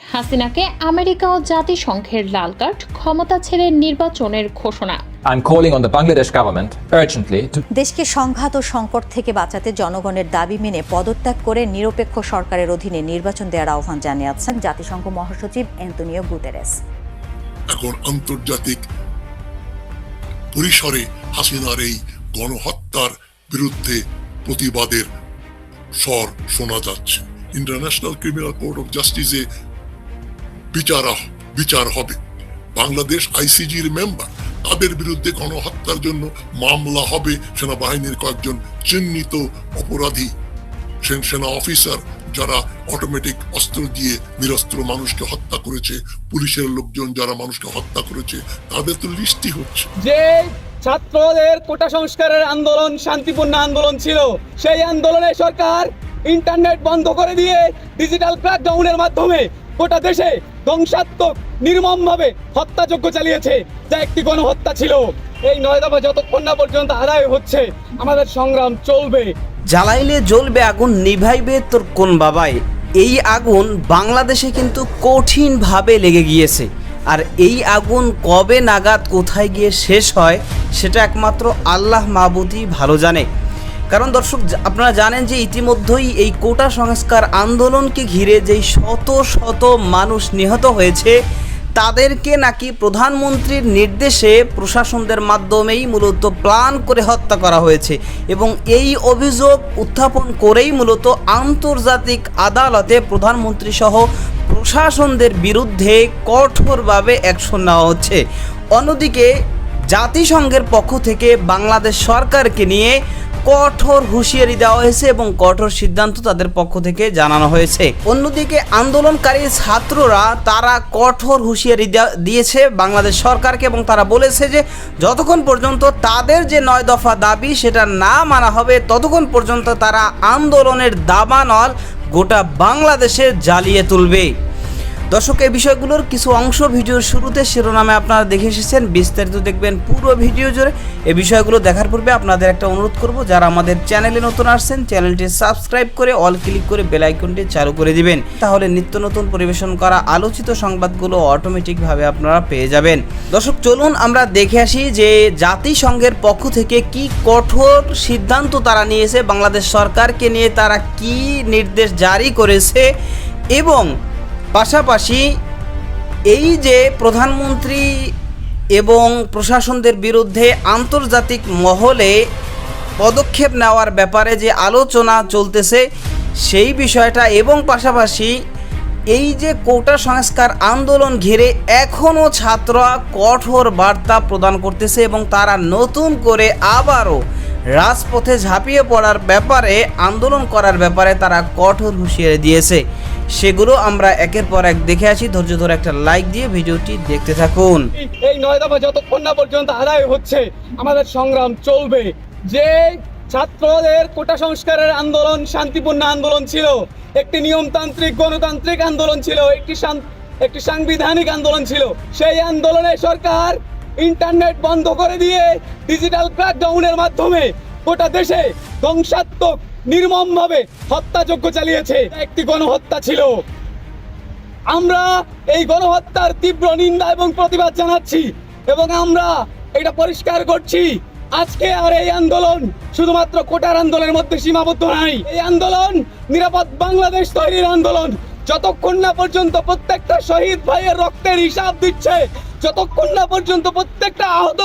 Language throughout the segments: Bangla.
হাসিনাকে আমেরিকা ও জাতিসংঘের লাল কার্ড ক্ষমতা ছেড়ে নির্বাচনের ঘোষণা। I'm calling on the Bangladesh government urgently to দেশকে সংঘাত ও সংকট থেকে বাঁচাতে জনগণের দাবি মেনে পদত্যাগ করে নিরপেক্ষ সরকারের অধীনে নির্বাচন দেওয়ার আহ্বান জানিয়েছেন জাতিসংঘ মহাসচিব অ্যান্তনিও গুতেরেস এখন আন্তর্জাতিক পরিসরে হাসিনার এই গণহত্যার বিরুদ্ধে প্রতিবাদের স্বর শোনা যাচ্ছে। ইন্টারন্যাশনাল ক্রিমিনাল কোর্ট অফ জাস্টিসে বিচার বিচার হবে। বাংলাদেশ আইসিজির মেম্বার তাদের বিরুদ্ধে গণহত্যার জন্য মামলা হবে। সেনাবাহিনীর কয়েকজন চিহ্নিত অপরাধী। সেনা অফিসার যারা অটোমেটিক অস্ত্র দিয়ে নিরস্ত্র মানুষকে হত্যা করেছে, পুলিশের লোকজন যারা মানুষকে হত্যা করেছে, তাদের তো লিস্টই হচ্ছে। যে ছাত্রদের কোটা সংস্কারের আন্দোলন, শান্তিপূর্ণ আন্দোলন ছিল, সেই আন্দোলনে সরকার ইন্টারনেট বন্ধ করে দিয়ে ডিজিটাল ক্র্যাকডাউনের মাধ্যমে গোটা দেশে ধ্বংসাত্মক, নির্মমভাবে হত্যাযজ্ঞ চালিয়েছে, যা একটি গণহত্যা ছিল। এই নয় দফা যতক্ষণ না পর্যন্ত আদায় হচ্ছে, আমাদের সংগ্রাম চলবে। জ্বালাইলে জ্বলবে আগুন, নিভাইবে তোর কোন বাবাই। এই আগুন বাংলাদেশে কিন্তু কঠিনভাবে লেগে গিয়েছে। আর এই আগুন কবে নাগাদ কোথায় গিয়ে শেষ হয়, সেটা একমাত্র আল্লাহ মাহবুদই ভালো জানে। কারণ দর্শক আপনারা জানেন যে ইতিমধ্যেই এই কোটা সংস্কার আন্দোলনকে ঘিরে যেই শত শত মানুষ নিহত হয়েছে, তাদেরকে নাকি প্রধানমন্ত্রীর নির্দেশে প্রশাসনদের মাধ্যমেই মূলত প্ল্যান করে হত্যা করা হয়েছে এবং এই অভিযোগ উত্থাপন করেই মূলত আন্তর্জাতিক আদালতে প্রধানমন্ত্রী সহ প্রশাসনদের বিরুদ্ধে কঠোরভাবে অ্যাকশন নেওয়া হচ্ছে। অন্যদিকে জাতিসংঘের পক্ষ থেকে বাংলাদেশ সরকারকে নিয়ে কঠোর হুঁশিয়ারি দেওয়া হয়েছে এবং কঠোর সিদ্ধান্ত তাদের পক্ষ থেকে জানানো হয়েছে। অন্যদিকে আন্দোলনকারী ছাত্ররা তারা কঠোর হুঁশিয়ারি দেয়া- দিয়েছে বাংলাদেশ সরকারকে এবং তারা বলেছে যে, যতক্ষণ পর্যন্ত তাদের যে নয় দফা দাবি সেটা না মানা হবে, ততক্ষণ পর্যন্ত তারা আন্দোলনের দাবানল গোটা বাংলাদেশে জ্বালিয়ে তুলবে। দর্শক, এই বিষয়গুলোর কিছু অংশ ভিডিওর শুরুতে শিরোনামে আপনারা দেখে এসেছেন। বিস্তারিত দেখবেন পুরো ভিডিও জুড়ে। এই বিষয়গুলো দেখার পূর্বে আপনাদের একটা অনুরোধ করব, যারা আমাদের চ্যানেলে নতুন আসছেন, চ্যানেলটি সাবস্ক্রাইব করে, অল ক্লিক করে বেল আইকনটি চালু করে দিবেন। তাহলে নিত্য নতুন পরিবেশন করা আলোচিত সংবাদগুলো অটোমেটিকভাবে আপনারা পেয়ে যাবেন। দর্শক, চলুন আমরা দেখে আসি যে জাতিসংঘের পক্ষ থেকে কি কঠোর সিদ্ধান্ত তারা নিয়েছে, বাংলাদেশ সরকারকে নিয়ে তারা কি নির্দেশ জারি করেছে এবং পাশাপাশি এই যে প্রধানমন্ত্রী এবং প্রশাসনদের বিরুদ্ধে আন্তর্জাতিক মহলে পদক্ষেপ নেওয়ার ব্যাপারে যে আলোচনা চলতেছে, সেই বিষয়টা এবং পাশাপাশি এই যে কোটা সংস্কার আন্দোলন ঘিরে এখনও ছাত্ররা কঠোর বার্তা প্রদান করতেছে এবং তারা নতুন করে আবারও রাজপথে ঝাঁপিয়ে পড়ার ব্যাপারে, আন্দোলন করার ব্যাপারে তারা কঠোর হুঁশিয়ারি দিয়েছে। সেগুলো আমরা একের পর এক দেখে আসি। ধৈর্য ধরে একটা লাইক দিয়ে ভিডিওটি দেখতে থাকুন। এই নয় দফা যতক্ষণ না পর্যন্ত আদায় হচ্ছে, আমাদের সংগ্রাম চলবে। যে ছাত্রদের কোটা সংস্কারের আন্দোলন, শান্তিপূর্ণ আন্দোলন ছিল, একটি নিয়মতান্ত্রিক, গণতান্ত্রিক আন্দোলন ছিল, একটি একটি সাংবিধানিক আন্দোলন ছিল, সেই আন্দোলনে সরকার ইন্টারনেট বন্ধ করে দিয়ে ডিজিটাল ক্র্যাকডাউনের মাধ্যমে গোটা দেশে ধ্বংসাত্মক নির্মমভাবে হত্যাযজ্ঞ চালিয়েছে। একটি গণহত্যা ছিল। আমরা এই গণহত্যার তীব্র নিন্দা এবং প্রতিবাদ জানাচ্ছি এবং আমরা এটা পরিষ্কার করছি। আজকে আর এই আন্দোলন শুধুমাত্র কোটার আন্দোলনের মধ্যে সীমাবদ্ধ নাই। এই আন্দোলন নিরাপদ বাংলাদেশ তৈরির আন্দোলন। যতক্ষণ না পর্যন্ত প্রত্যেকটা শহীদ ভাইয়ের রক্তের হিসাব দিচ্ছে, যতক্ষণ না পর্যন্ত প্রত্যেকটা আহত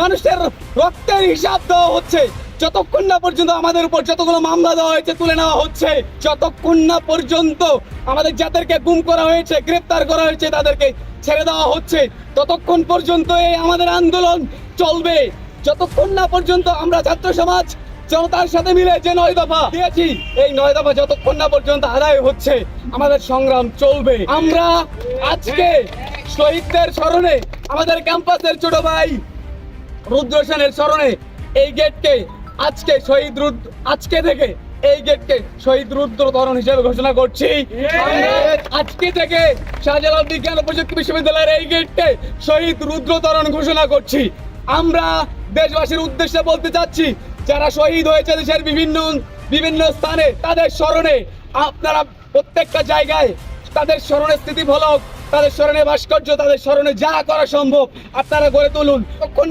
মানুষের রক্তের হিসাব দেওয়া হচ্ছে যতক্ষণ না পর্যন্ত আমাদের উপর যতগুলো মামলা দেওয়া হয়েছে, তুলে নেওয়া হচ্ছে, যতক্ষণ না পর্যন্ত আমাদের যাদেরকে গুম করা হয়েছে, গ্রেপ্তার করা হয়েছে, তাদেরকে ছেড়ে দেওয়া হচ্ছে, ততক্ষণ পর্যন্ত এই আমাদের আন্দোলন চলবে। যতক্ষণ না পর্যন্ত আমরা ছাত্র সমাজ, জনতার সাথে মিলে যে নয় দফা দিয়েছি, এই নয় দফা যতক্ষণ না পর্যন্ত আদায় হচ্ছে, আমাদের সংগ্রাম চলবে। আমরা আজকে শহীদদের স্মরণে, আমাদের ক্যাম্পাসের ছোট ভাই রুদ্র সেনের স্মরণে এই গেটকে আজকে শহীদ রুদ্র, আজকে থেকে এই গেটকে শহীদ রুদ্র তরণ হিসেবে ঘোষণা করছি। আজকে থেকে শাহজালাল বিজ্ঞান প্রযুক্তি বিশ্ববিদ্যালয়ের এই গেটকে শহীদ রুদ্র তরণ ঘোষণা করছি। আমরা দেশবাসীর উদ্দেশ্যে বলতে চাচ্ছি, যারা শহীদ হয়েছে দেশের বিভিন্ন বিভিন্ন স্থানে, তাদের স্মরণে আপনারা প্রত্যেকটা জায়গায় তাদের স্মরণে স্থিতি ফলক তাদের স্মরণে ভাস্কর্য, তাদের স্মরণে যা করা সম্ভব, আপনারা গড়ে তুলুন।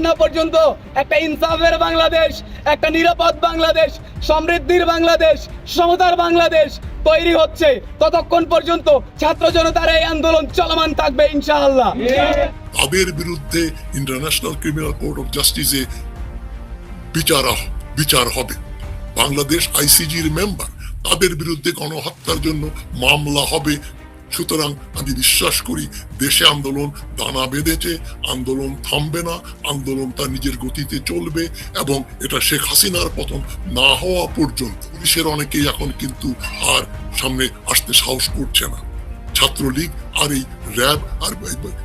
না পর্যন্ত একটা ইনসাফের বাংলাদেশ, একটা নিরাপদ বাংলাদেশ, সমৃদ্ধির বাংলাদেশ, সমতার বাংলাদেশ তৈরি হচ্ছে। ততক্ষণ পর্যন্ত ছাত্র জনতার এই আন্দোলন চলমান থাকবে, ইনশাআল্লাহ। তাদের বিরুদ্ধে ইন্টারন্যাশনাল ক্রিমিনাল কোর্ট অফ জাস্টিসে বিচার বিচার হবে। বাংলাদেশ আইসিজির মেম্বার তাদের বিরুদ্ধে গণহত্যার জন্য মামলা হবে। সুতরাং আমি বিশ্বাস করি, দেশে আন্দোলন দানা বেঁধেছে, আন্দোলন থামবে না, আন্দোলন তার নিজের গতিতে চলবে এবং এটা শেখ হাসিনার পতন না হওয়া পর্যন্ত। পুলিশের অনেকেই এখন কিন্তু আর সামনে আসতে সাহস করছে না। ছাত্রলীগ আর এই র্যাব আর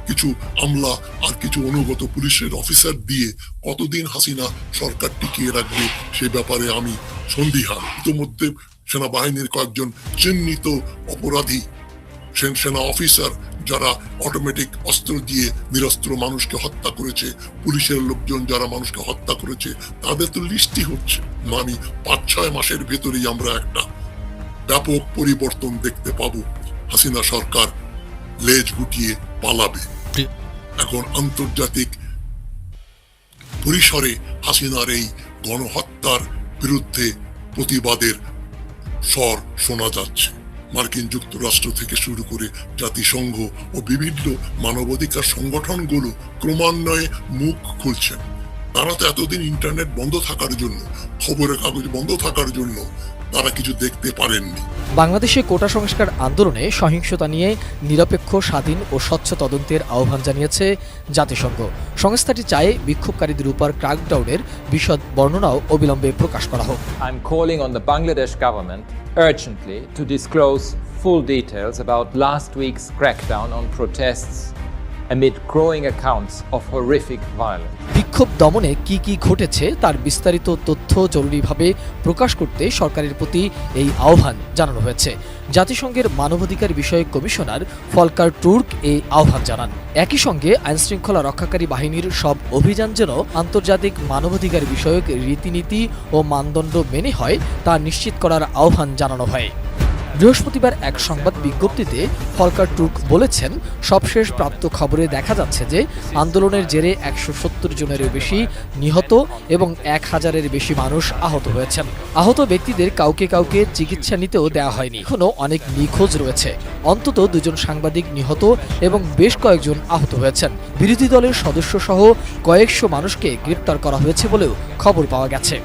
কিছু আমলা আর কিছু অনুগত পুলিশের অফিসার দিয়ে কতদিন হাসিনা সরকার টিকিয়ে রাখবে সে ব্যাপারে আমি সন্দিহান। ইতোমধ্যে সেনাবাহিনীর কয়েকজন চিহ্নিত অপরাধী সেন অফিসার যারা অটোমেটিক অস্ত্র দিয়ে নিরস্ত্র মানুষকে হত্যা করেছে, পুলিশের লোকজন যারা মানুষকে হত্যা করেছে, তাদের তো লিস্টই হচ্ছে। মানে পাঁচ, ছয় মাসের ভেতরেই আমরা একটা ব্যাপক পরিবর্তন দেখতে পাবো। হাসিনা সরকার লেজ গুটিয়ে পালাবে। এখন আন্তর্জাতিক পরিসরে হাসিনার এই গণহত্যার বিরুদ্ধে প্রতিবাদের স্বর শোনা যাচ্ছে। মার্কিন যুক্তরাষ্ট্র থেকে শুরু করে জাতিসংঘ ও বিভিন্ন মানবাধিকার সংগঠনগুলো ক্রমান্বয়ে মুখ খুলছেন তারা তো এতদিন ইন্টারনেট বন্ধ থাকার জন্য, খবরের কাগজ বন্ধ থাকার জন্য তারা কিছু দেখতে পারেননি। বাংলাদেশে কোটা সংস্কার আন্দোলনে সহিংসতা নিয়ে নিরপেক্ষ স্বাধীন ও স্বচ্ছ তদন্তের আহ্বান জানিয়েছে জাতিসংঘ। সংস্থাটি চায় বিক্ষোভকারীদের উপর ক্রাকডাউনের বিশদ বর্ণনাও অবিলম্বে প্রকাশ করা হোক। I'm calling on the Bangladesh government urgently to disclose full details about last week's crackdown on protests. Amid growing accounts of horrific violence. বিক্ষোভ দমনে কি কি ঘটেছে তার বিস্তারিত তথ্য জরুরিভাবে প্রকাশ করতে সরকারের প্রতি এই আহ্বান জানানো হয়েছে। জাতিসংঘের মানবাধিকার বিষয়ক কমিশনার ফলকার টুর্ক এই আহ্বান জানান। একই সঙ্গে আইনশৃঙ্খলা রক্ষাকারী বাহিনীর সব অভিযান যেন আন্তর্জাতিক মানবাধিকার বিষয়ক রীতিনীতি ও মানদণ্ড মেনে হয়, তা নিশ্চিত করার আহ্বান জানানো হয়। বৃহস্পতিবার এক সংবাদ বিজ্ঞপ্তিতে ফলকার টুর্ক বলেছেন, সবশেষ প্রাপ্ত খবরে দেখা যাচ্ছে যে আন্দোলনের জেরে একশো সত্তর জনেরও বেশি নিহত এবং এক হাজারের বেশি মানুষ আহত হয়েছেন। আহত ব্যক্তিদের কাউকে কাউকে চিকিৎসা নিতেও দেওয়া হয়নি। এখনও অনেক নিখোঁজ রয়েছে। অন্তত দুজন সাংবাদিক নিহত এবং বেশ কয়েকজন আহত হয়েছেন। বিরোধী দলের সদস্য সহ কয়েকশো মানুষকে গ্রেপ্তার করা হয়েছে বলেও খবর পাওয়া গেছে।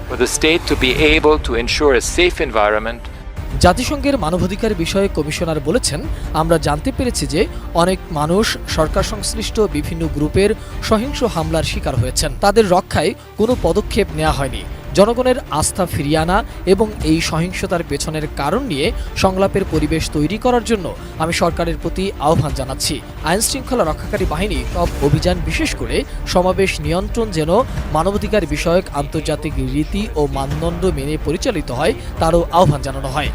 জাতিসংঘের মানবাধিকার বিষয়ে কমিশনার বলেছেন, আমরা জানতে পেরেছি যে অনেক মানুষ সরকার সংশ্লিষ্ট বিভিন্ন গ্রুপের সহিংস হামলার শিকার হয়েছেন। তাদের রক্ষায় কোনো পদক্ষেপ নেওয়া হয়নি। জনগণের আস্থা ফিরিয়ে আনা এবং এই সহিংসতার পেছনের কারণ নিয়ে সংলাপের পরিবেশ তৈরি করার জন্য আমি সরকারের প্রতি আহ্বান জানাচ্ছি। আইন শৃঙ্খলা রক্ষাকারী বাহিনী সব অভিযান বিশেষ করে সমাবেশ নিয়ন্ত্রণ যেন মানবাধিকার বিষয়ক আন্তর্জাতিক রীতি ও মানদণ্ড মেনে পরিচালিত হয়, তারও আহ্বান জানানো হয়।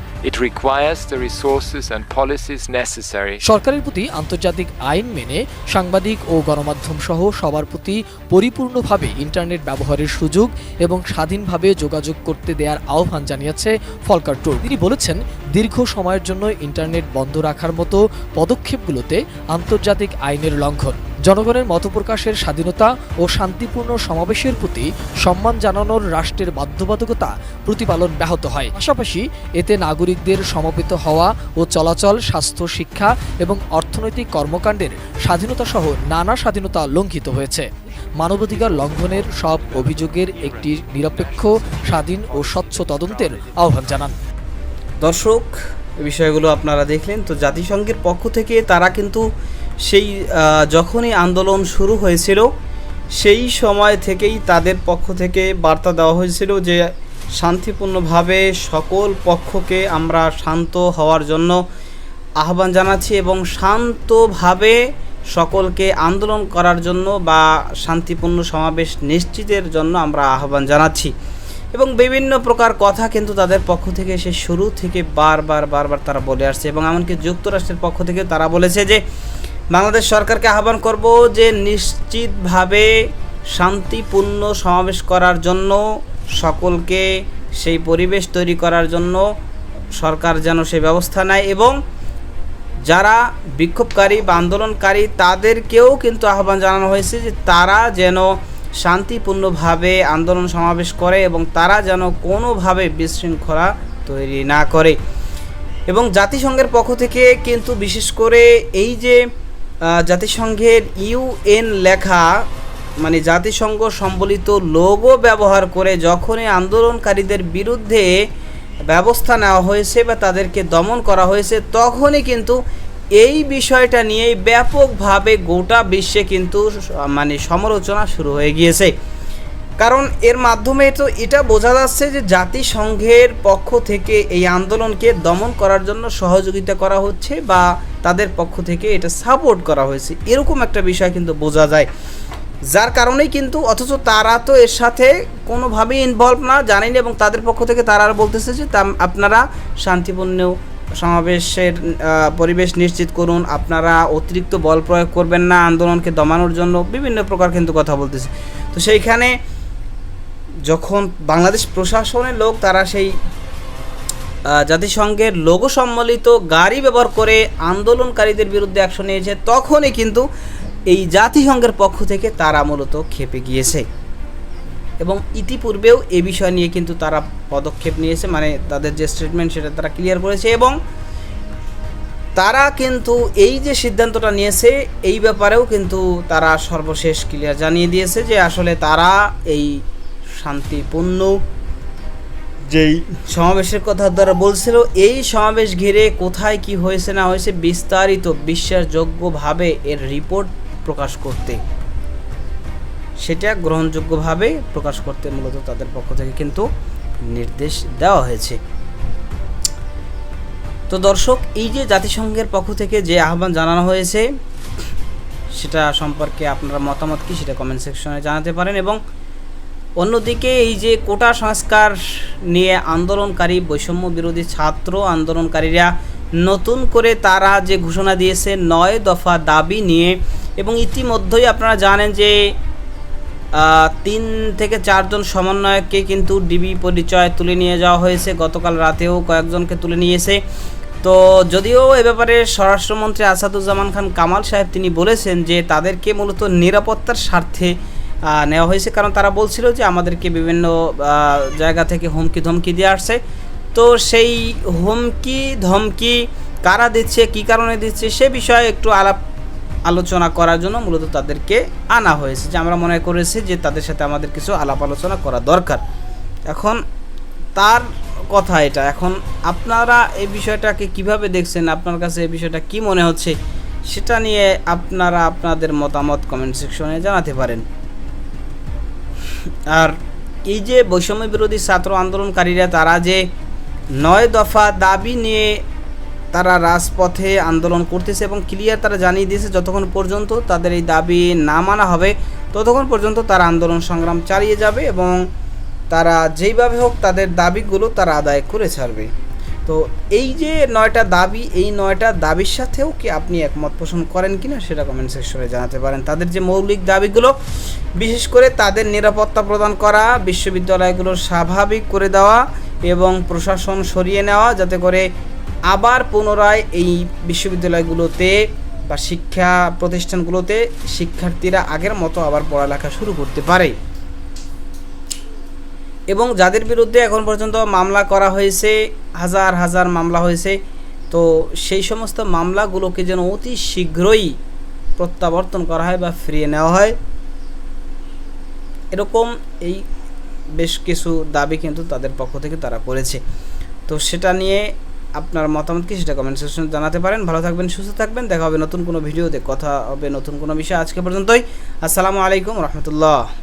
সরকারের প্রতি আন্তর্জাতিক আইন মেনে সাংবাদিক ও গণমাধ্যম সহ সবার প্রতি পরিপূর্ণভাবে ইন্টারনেট ব্যবহারের সুযোগ এবং স্বাধীনভাবে যোগাযোগ করতে দেওয়ার আহ্বান জানিয়েছে ফলকার টুর তিনি বলেছেন, দীর্ঘ সময়ের জন্য ইন্টারনেট বন্ধ রাখার মতো পদক্ষেপগুলোতে আন্তর্জাতিক আইনের লঙ্ঘন। জনগণের মতপ্রকাশের স্বাধীনতা ও শান্তিপূর্ণ সমাবেশের প্রতি সম্মান জানানোর রাষ্ট্রের বাধ্যবাধকতা প্রতিপালন ব্যাহত হয়। পাশাপাশি এতে নাগরিকদের সমবেত হওয়া ও চলাচল, স্বাস্থ্য, শিক্ষা এবং অর্থনৈতিক কর্মকাণ্ডের স্বাধীনতা সহ নানা স্বাধীনতা লঙ্ঘিত হয়েছে। মানবাধিকার লঙ্ঘনের সব অভিযোগের একটি নিরপেক্ষ, স্বাধীন ও স্বচ্ছ তদন্তের আহ্বান জানান। দর্শক বিষয়গুলো আপনারা দেখলেন। তো জাতিসংঘের পক্ষ থেকে তারা কিন্তু সেই যখনই আন্দোলন শুরু হয়েছিল, সেই সময় থেকেই তাদের পক্ষ থেকে বার্তা দেওয়া হয়েছিল যে, শান্তিপূর্ণভাবে সকল পক্ষকে আমরা শান্ত হওয়ার জন্য আহ্বান জানাচ্ছি এবং শান্তভাবে সকলকে আন্দোলন করার জন্য বা শান্তিপূর্ণ সমাবেশ নিশ্চিতের জন্য আমরা আহ্বান জানাচ্ছি। এবং বিভিন্ন প্রকার কথা কিন্তু তাদের পক্ষ থেকে সে শুরু থেকে বারবার বারবার তারা বলে আসছে এবং এমনকি যুক্তরাষ্ট্রের পক্ষ থেকে তারা বলেছে যে বাংলাদেশ সরকারকে আহ্বান করব যে নিশ্চিতভাবে শান্তিপূর্ণ সমাবেশ করার জন্য, সকলকে সেই পরিবেশ তৈরি করার জন্য সরকার যেন সেই ব্যবস্থা নেয় এবং যারা বিক্ষোভকারী বা আন্দোলনকারী, তাদেরকেও কিন্তু আহ্বান জানানো হয়েছে যে তারা যেন শান্তিপূর্ণভাবে আন্দোলন সমাবেশ করে এবং তারা যেন কোনোভাবে বিশৃঙ্খলা তৈরি না করে। এবং জাতিসংঘের পক্ষ থেকে কিন্তু বিশেষ করে এই যে জাতিসংঘের ইউএন লেখা মানে জাতিসংঘ সম্বলিত লোগো ব্যবহার করে যখনই আন্দোলনকারীদের বিরুদ্ধে ব্যবস্থা নেওয়া হয়েছে বা তাদেরকে দমন করা হয়েছে, তখনই কিন্তু এই বিষয়টা নিয়েই ব্যাপকভাবে গোটা বিশ্বে কিন্তু মানে সমালোচনা শুরু হয়ে গিয়েছে। কারণ এর মাধ্যমে তো এটা বোঝা যাচ্ছে যে জাতিসংঘের পক্ষ থেকে এই আন্দোলনকে দমন করার জন্য সহযোগিতা করা হচ্ছে বা তাদের পক্ষ থেকে এটা সাপোর্ট করা হয়েছে। এরকম একটা বিষয় কিন্তু বোঝা যায়। যার কারণেই কিন্তু অথচ তারা তো এর সাথে কোনোভাবেই ইনভলভ না, জানেন এবং তাদের পক্ষ থেকে তারা আর বলতেছে যে তা- আপনারা শান্তিপূর্ণ সমাবেশের পরিবেশ নিশ্চিত করুন, আপনারা অতিরিক্ত বল প্রয়োগ করবেন না আন্দোলনকে দমানোর জন্য, বিভিন্ন প্রকার কিন্তু কথা বলতেছে। তো সেইখানে যখন বাংলাদেশ প্রশাসনের লোক, তারা সেই জাতিসংঘের লোগো সম্বলিত গাড়ি ব্যবহার করে আন্দোলনকারীদের বিরুদ্ধে অ্যাকশন নিয়েছে, তখনই কিন্তু এই জাতিসংঘের পক্ষ থেকে তারা মূলত খেপে গিয়েছে। এবং ইতিপূর্বেও এ বিষয় নিয়ে কিন্তু তারা পদক্ষেপ নিয়েছে মানে তাদের যে স্টেটমেন্ট সেটা তারা ক্লিয়ার করেছে এবং তারা কিন্তু এই যে সিদ্ধান্তটা নিয়েছে, এই ব্যাপারেও কিন্তু তারা সর্বশেষ ক্লিয়ার জানিয়ে দিয়েছে যে আসলে তারা এই শান্তিপূর্ণ। যেই সমাবেশের কথা তারা বলছিল এই সমাবেশ ঘিরে কোথায় কি হয়েছে না হয়েছে বিস্তারিত বিশ্বাসযোগ্যভাবে এর রিপোর্ট প্রকাশ করতে। সেটা গ্রহণযোগ্যভাবে প্রকাশ করতে মূলত তাদের পক্ষ থেকে কিন্তু নির্দেশ দেওয়া হয়েছে। তো দর্শক এই যে জাতিসংঘের পক্ষ থেকে যে আহ্বান জানানো হয়েছে সেটা সম্পর্কে আপনার মতামত কি সেটা কমেন্ট সেকশনে জানাতে পারেন এবং অন্যদিকে এই যে কোটা সংস্কার নিয়ে আন্দোলনকারী বৈষম্য বিরোধী ছাত্র আন্দোলনকারীরা নতুন করে তারা যে ঘোষণা দিয়েছে নয় দফা দাবি নিয়ে, এবং ইতিমধ্যেই আপনারা জানেন যে তিন থেকে চারজন সমন্বয়ককে কিন্তু ডিবি পরিচয় তুলে নিয়ে যাওয়া হয়েছে। গতকাল রাতেও কয়েকজনকে তুলে নিয়েছে। তো যদিও এ ব্যাপারে স্বরাষ্ট্রমন্ত্রী আসাদুজ্জামান খান কামাল সাহেব তিনি বলেছেন যে, তাদেরকে মূলত নিরাপত্তার স্বার্থে নেওয়া হয়েছে। কারণ তারা বলছিল যে আমাদেরকে বিভিন্ন জায়গা থেকে হুমকি ধমকি দিয়ে আসছে। তো সেই হুমকি, ধমকি কারা দিচ্ছে, কী কারণে দিচ্ছে, সে বিষয়ে একটু আলাপ আলোচনা করার জন্য মূলত তাদেরকে আনা হয়েছে। যে আমরা মনে করেছি যে তাদের সাথে আমাদের কিছু আলাপ আলোচনা করা দরকার। এখন তার কথা এটা। এখন আপনারা এই বিষয়টাকে কীভাবে দেখছেন? আপনার কাছে এই বিষয়টা কি মনে হচ্ছে? সেটা নিয়ে আপনারা আপনাদের মতামত কমেন্ট সেকশনে জানাতে পারেন। আর এই যে বৈষম্য বিরোধী ছাত্র আন্দোলনকারীরা, তারা যে নয় দফা দাবি নিয়ে তারা রাজপথে আন্দোলন করতেছে এবং ক্লিয়ার তারা জানিয়ে দিয়েছে, যতক্ষণ পর্যন্ত তাদের এই দাবি না মানা হবে, ততক্ষণ পর্যন্ত তারা আন্দোলন সংগ্রাম চালিয়ে যাবে এবং তারা যেইভাবে হোক তাদের দাবিগুলো তারা আদায় করে ছাড়বে। তো এই যে নয়টা দাবি, এই নয়টা দাবির সাথেও কি আপনি একমত পোষণ করেন কিনা সেটা কমেন্ট সেকশনে জানাতে পারেন। তাদের যে মৌলিক দাবিগুলো, বিশেষ করে তাদের নিরাপত্তা প্রদান করা বিশ্ববিদ্যালয়গুলো স্বাভাবিক করে দেওয়া এবং প্রশাসন সরিয়ে নেওয়া, যাতে করে আবার পুনরায় এই বিশ্ববিদ্যালয়গুলোতে বা শিক্ষা প্রতিষ্ঠানগুলোতে শিক্ষার্থীরা আগের মতো আবার পড়ালেখা শুরু করতে পারে। এবং যাদের বিরুদ্ধে এখন পর্যন্ত মামলা করা হয়েছে, হাজার হাজার মামলা হয়েছে, তো সেই সমস্ত মামলাগুলোকে যেন অতি শীঘ্রই প্রত্যাবর্তন করা হয় বা ফিরিয়ে নেওয়া হয়। এরকম এই বেশ কিছু দাবি কিন্তু তাদের পক্ষ থেকে তারা করেছে। তো সেটা নিয়ে আপনার মতামত কি সেটা কমেন্ট সেকশনে জানাতে পারেন। ভালো থাকবেন, সুস্থ থাকবেন। দেখা হবে নতুন কোনো ভিডিওতে। কথা হবে নতুন কোনো বিষয়। আজকে পর্যন্তই। আসসালামু আলাইকুম রহমতুল্লাহ।